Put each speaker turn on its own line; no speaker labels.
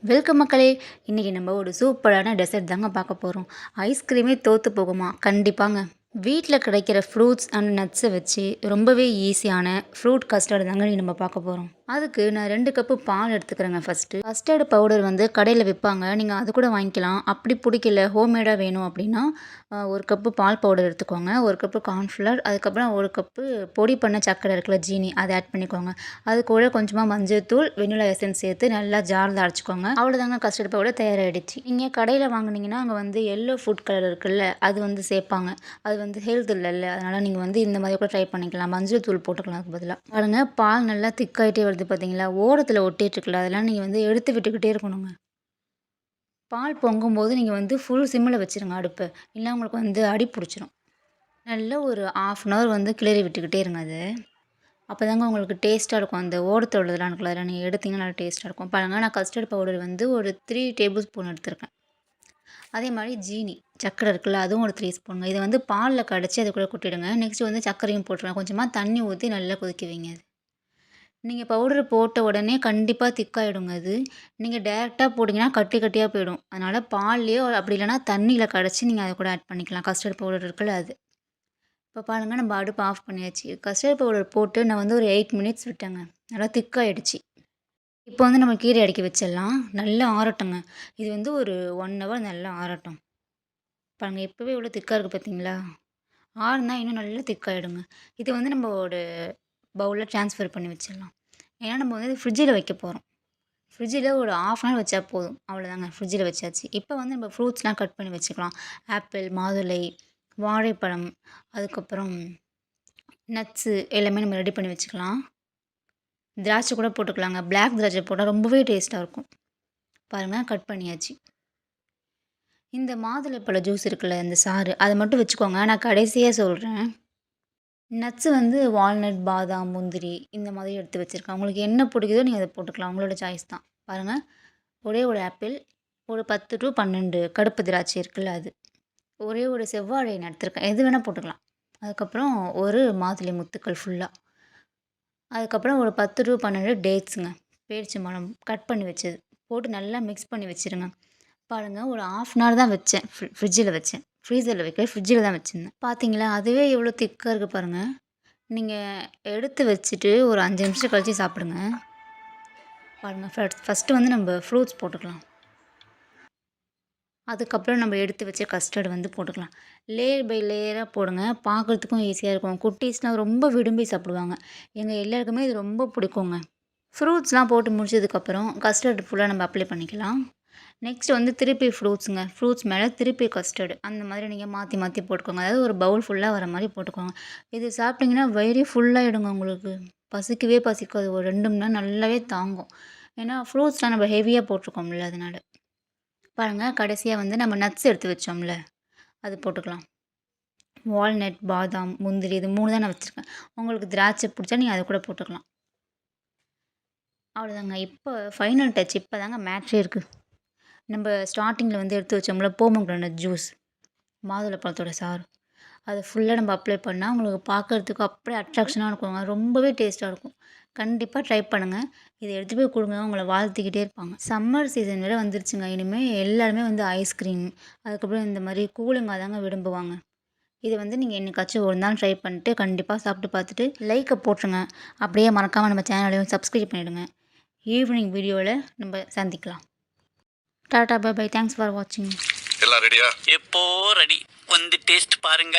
Welcome மக்களே. இன்றைக்கி நம்ம ஒரு சூப்பரான டெசர்ட் தாங்க பார்க்க போகிறோம் ஐஸ்கிரீமே தோற்று போகுமா? கண்டிப்பாங்க. வீட்டில் கிடைக்கிற ஃப்ரூட்ஸ் அண்ட் நட்ஸை வச்சு ரொம்பவே ஈஸியான ஃப்ரூட் கஸ்டர்டு தாங்க நம்ம பார்க்க போகிறோம் அதுக்கு நான் ரெண்டு கப்பு பால் எடுத்துக்கிறேங்க ஃபஸ்ட்டு கஸ்டர்டு பவுடர் வந்து கடையில் விற்பாங்க நீங்கள் அது கூட வாங்கிக்கலாம். அப்படி பிடிக்கல ஹோம்மேடாக வேணும் அப்படின்னா ஒரு கப்பு பால் பவுடர் எடுத்துக்கோங்க. ஒரு கப்பு கார்ன்ஃப்ளவர் அதுக்கப்புறம் ஒரு கப்பு பொடி பண்ண சக்கரை இருக்குல்ல ஜீனி அதை ஆட் பண்ணிக்கோங்க. அது கூட கொஞ்சமாக மஞ்சள்தூள் வெண்ணிலா எசன்ஸ் சேர்த்து நல்லா ஜாரில் அரைச்சிக்கோங்க. அவ்வளோதாங்க கஸ்டர்டு பவுடர் தயாராகிடுச்சு நீங்கள் கடையில் வாங்கினீங்கன்னா அங்கே வந்து எல்லோ ஃபுட் கலர் இருக்குல்ல அது வந்து சேர்ப்பாங்க. அது வந்து ஹெல்த் இல்லைல்ல அதனால் நீங்கள் வந்து இந்த மாதிரி கூட ட்ரை பண்ணிக்கலாம். மஞ்சள் தூள் போட்டுக்கலாம் அதுக்கு பதிலாக பாருங்கள் பால் நல்லா திக்காயிட்டே வருது. பார்த்தீங்களா ஓரத்தில் ஒட்டிட்டு இருக்குல்ல அதெல்லாம் நீங்கள் வந்து எடுத்து விட்டுக்கிட்டே இருக்கணுங்க. பால் பொங்கும்போது நீங்கள் வந்து ஃபுல் சிம்மில் வச்சுருங்க அடுப்பு. இல்லை உங்களுக்கு வந்து அடி பிடிச்சிரும். நல்லா ஒரு ஆஃப் அன் ஹவர் வந்து கிளறி விட்டுக்கிட்டே இருங்க அது. அப்போ தாங்க உங்களுக்கு டேஸ்ட்டாக இருக்கும். அந்த ஓரத்தில் உள்ளதெல்லாம் இருக்குல்ல அதெல்லாம் நீங்கள் எடுத்தீங்கன்னா நல்லா டேஸ்ட்டாக இருக்கும். பாருங்கள் நான் கஸ்டர்ட் பவுடர் வந்து ஒரு த்ரீ டேபிள் ஸ்பூன் எடுத்திருக்கேன். அதே மாதிரி ஜீனி சக்கரை இருக்குல்ல அதுவும் ஒரு த்ரீ ஸ்பூனுங்க இதை வந்து பாலில் கடைச்சி அதுக்குள்ளே கூட கொட்டிடுங்க. நெக்ஸ்ட் வந்து சர்க்கரையும் போட்டுருவேன் கொஞ்சமாக தண்ணி ஊற்றி நல்லா கொதிக்க வைங்க அது. நீங்கள் பவுடர் போட்ட உடனே கண்டிப்பாக திக்காயிடுங்க அது. நீங்கள் டேரெக்டாக போட்டிங்கன்னா கட்டி கட்டியாக போயிடும். அதனால் பால்லையோ அப்படி இல்லைன்னா தண்ணியில் கடைச்சி நீங்கள் அதை கூட ஆட் பண்ணிக்கலாம். கஸ்டர்ட் பவுடர் இருக்குல்ல அது. இப்போ பாருங்கள் நம்ம அடுப்பு ஆஃப் பண்ணியாச்சு. கஸ்டர்ட் பவுடர் போட்டு நான் வந்து ஒரு எயிட் மினிட்ஸ் விட்டேங்க. நல்லா திக்காயிடுச்சு இப்போ வந்து நம்ம கீரை அடிக்க வச்சிடலாம். நல்லா ஆறட்டுங்க. இது வந்து ஒரு ஒன் ஹவர் நல்லா ஆறட்டும். பாருங்கள் இப்போவே இவ்வளோ திக்காக இருக்குது பார்த்தீங்களா ஆறுனா இன்னும் நல்லா திக்காயிடுங்க இது வந்து நம்ம ஒரு பவுலில் ட்ரான்ஸ்ஃபர் பண்ணி வச்சிடலாம். ஏன்னா நம்ம வந்து ஃப்ரிட்ஜில் வைக்க போகிறோம் ஃப்ரிட்ஜில் ஒரு ஆஃப் அன் ஹவர் வச்சா போதும். அவ்வளோதாங்க ஃப்ரிட்ஜில் வச்சாச்சு. இப்போ வந்து நம்ம ஃப்ரூட்ஸ்லாம் கட் பண்ணி வச்சுக்கலாம். ஆப்பிள் மாதுளை வாழைப்பழம் அதுக்கப்புறம் நட்ஸு எல்லாமே நம்ம ரெடி பண்ணி வச்சுக்கலாம். திராட்சை கூட போட்டுக்கலாங்க. பிளாக் திராட்சை போட்டால் ரொம்பவே டேஸ்ட்டாக இருக்கும். பாருங்கள் கட் பண்ணியாச்சு. இந்த மாதுளை பழ ஜூஸ் இருக்குல்ல இந்த சாறு அதை மட்டும் வச்சுக்கோங்க. நான் கடைசியாக சொல்கிறேன் நட்ஸு வந்து வால்நட் பாதாம் முந்திரி இந்த மாதிரி எடுத்து வச்சுருக்கேன். உங்களுக்கு என்ன பிடிக்குதோ நீங்கள் அதை போட்டுக்கலாம். உங்களோட சாய்ஸ் தான். பாருங்கள் ஒரே ஒரு ஆப்பிள் ஒரு பத்து டு பன்னெண்டு கடுப்பு திராட்சை இருக்குல்ல அது. ஒரே ஒரு செவ்வாழை நான் எடுத்திருக்கேன். எது வேணால் போட்டுக்கலாம். அதுக்கப்புறம் ஒரு மாதுளை முத்துக்கள் ஃபுல்லாக அதுக்கப்புறம் ஒரு பத்து டு பன்னெண்டு டேட்ஸுங்க பேரிச்சம்பழம் மரம் கட் பண்ணி வச்சது. போட்டு நல்லா மிக்ஸ் பண்ணி வச்சுருங்க. பாருங்கள் ஒரு ஆஃப் அன் ஹவர் தான் வச்சேன். ஃப்ரி ஃப்ரிட்ஜில் வச்சேன். ஃப்ரீசரில் வைக்கல ஃப்ரிட்ஜில் தான் வச்சுருந்தேன். பார்த்தீங்களா அதுவே எவ்வளோ திக்காக இருக்குது பாருங்கள் நீங்கள் எடுத்து வச்சுட்டு ஒரு அஞ்சு நிமிஷம் கழித்து சாப்பிடுங்க. பாருங்கள் ஃபர்ஸ்ட் ஃபஸ்ட்டு வந்து நம்ம ஃப்ரூட்ஸ் போட்டுக்கலாம். அதுக்கப்புறம் நம்ம எடுத்து வச்ச கஸ்டர்டு வந்து போட்டுக்கலாம். லேயர் பை லேயராக போடுங்க. பார்க்குறதுக்கும் ஈஸியாக இருக்கும். குட்டீஸ்லாம் ரொம்ப விரும்பி சாப்பிடுவாங்க. எங்கள் எல்லாருக்குமே இது ரொம்ப பிடிக்குங்க. ஃப்ரூட்ஸ்லாம் போட்டு முடிச்சதுக்கப்புறம் கஸ்டர்டு ஃபுல்லாக நம்ம அப்ளை பண்ணிக்கலாம். நெக்ஸ்ட் வந்து திருப்பி ஃப்ரூட்ஸுங்க ஃப்ரூட்ஸ் மேலே திருப்பி கஸ்டர்டு அந்த மாதிரி நீங்கள் மாற்றி மாற்றி போட்டுக்கோங்க. அதாவது ஒரு பவுல் ஃபுல்லாக வர மாதிரி போட்டுக்கோங்க. இது சாப்பிட்டிங்கன்னா வயிறே ஃபுல்லாகிடுங்க உங்களுக்கு. பசிக்கவே பசிக்காது. ஒரு ரெண்டு மணி நேரம் நல்லாவே தாங்கும். ஏன்னா ஃப்ரூட்ஸ்லாம் நம்ம ஹெவியாக போட்டிருக்கோம்ல அதனால. பாருங்கள் கடைசியாக வந்து நம்ம நட்ஸ் எடுத்து வச்சோம்ல. அது போட்டுக்கலாம். வால்நட் பாதாம் முந்திரி இது மூணு தான் நான் வச்சுருக்கேன். உங்களுக்கு திராட்சை பிடிச்சா நீங்கள் அதை கூட போட்டுக்கலாம். அவ்வளோதாங்க இப்போ ஃபைனல் டச் இப்போ தாங்க மேட்ரே இருக்குது நம்ம ஸ்டார்டிங்கில் வந்து எடுத்து வச்சோம்ல போமோகிரானட் ஜூஸ் மாதுளப்பழத்தோட சாறு. அதை ஃபுல்லாக நம்ம அப்ளை பண்ணால் உங்களுக்கு பார்க்குறதுக்கு அப்படியே அட்ராக்ஷனாக இருக்குங்க ரொம்பவே டேஸ்ட்டாக இருக்கும். கண்டிப்பாக ட்ரை பண்ணுங்கள் இதை எடுத்து போய் கொடுங்க உங்களை வாழ்த்திக்கிட்டே இருப்பாங்க. சம்மர் சீசன் வேறு வந்துருச்சுங்க. இனிமேல் எல்லாருமே வந்து ஐஸ்கிரீம் அதுக்கப்புறம் இந்த மாதிரி கூலிங்காக தாங்க விரும்புவாங்க. இது வந்து நீங்கள் என்னைக்காச்சும் ஒரு நாள் ட்ரை பண்ணிட்டு கண்டிப்பாக சாப்பிட்டு பார்த்துட்டு லைக்கை போட்டுருங்க. அப்படியே மறக்காமல் நம்ம சேனலையும் சப்ஸ்கிரைப் பண்ணிவிடுங்க ஈவினிங் வீடியோவில் நம்ம சந்திக்கலாம். டாடா பை பை. தேங்க்ஸ் ஃபார் வாட்சிங்
எல்லாம் ரெடியா
எப்போ ரெடி வந்து டேஸ்ட் பாருங்க.